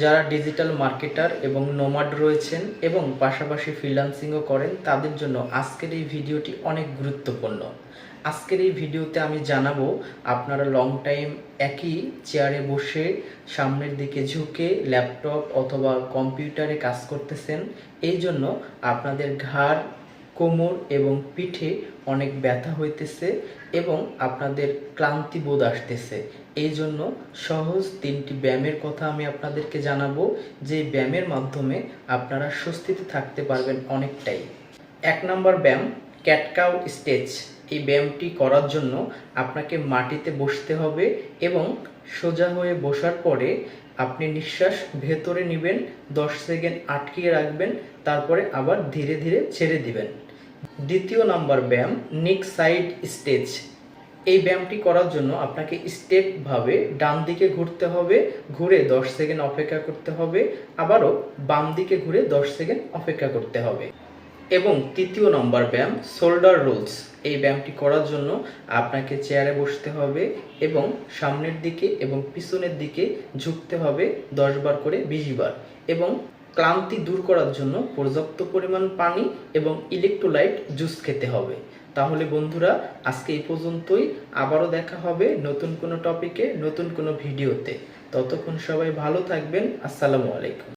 যারা digital marketer এবং nomad রয়েছেন এবং পাশাপাশি ফ্রিল্যান্সিংও করেন, তাদের জন্য আজকের এই ভিডিওটি অনেক গুরুত্বপূর্ণ। আজকের এই ভিডিওতে আমি জানাব আপনারা লং টাইম একই চেয়ারে বসে সামনের দিকে ঝুঁকে ল্যাপটপ অথবা কম্পিউটারে কাজ করতেছেন, এই জন্য আপনাদের ঘাড় কোমর এবং পিঠে অনেক ব্যথা হইতেছে এবং আপনাদের ক্লান্তি বোধ আসতেছে। এই জন্য সহজ তিনটি ব্যায়ামের কথা আমি আপনাদেরকে জানাব, যে ব্যায়ামের মাধ্যমে আপনারা স্বস্তিতে থাকতে পারবেন অনেকটাই। এক নম্বর ব্যায়াম ক্যাটকাউ স্টেচ এই ব্যায়ামটি করার জন্য আপনাকে মাটিতে বসতে হবে এবং সোজা হয়ে বসার পরে আপনি নিঃশ্বাস ভেতরে নেবেন, দশ সেকেন্ড আটকিয়ে রাখবেন, তারপরে আবার ধীরে ধীরে ছেড়ে দিবেন। দ্বিতীয় নাম্বার ব্যায়াম নিক সাইড স্টেজ এই ব্যায়ামটি করার জন্য আপনাকে স্টেপভাবে ডান দিকে ঘুরতে হবে, ঘুরে দশ সেকেন্ড অপেক্ষা করতে হবে, আবারও বাম দিকে ঘুরে দশ সেকেন্ড অপেক্ষা করতে হবে। এবং তৃতীয় নম্বর ব্যায়াম শোল্ডার রোলস এই ব্যায়ামটি করার জন্য আপনাকে চেয়ারে বসতে হবে এবং সামনের দিকে এবং পিছনের দিকে ঝুঁকতে হবে দশ বার করে বিশ বার। এবং ক্লান্তি দূর করার জন্য পর্যাপ্ত পরিমাণ পানি এবং ইলেকট্রোলাইট জুস খেতে হবে। তাহলে বন্ধুরা, আজকে এই পর্যন্তই। আবারও দেখা হবে নতুন কোনো টপিকে নতুন কোনো ভিডিওতে ততক্ষণ সবাই ভালো থাকবেন। আসসালামু আলাইকুম।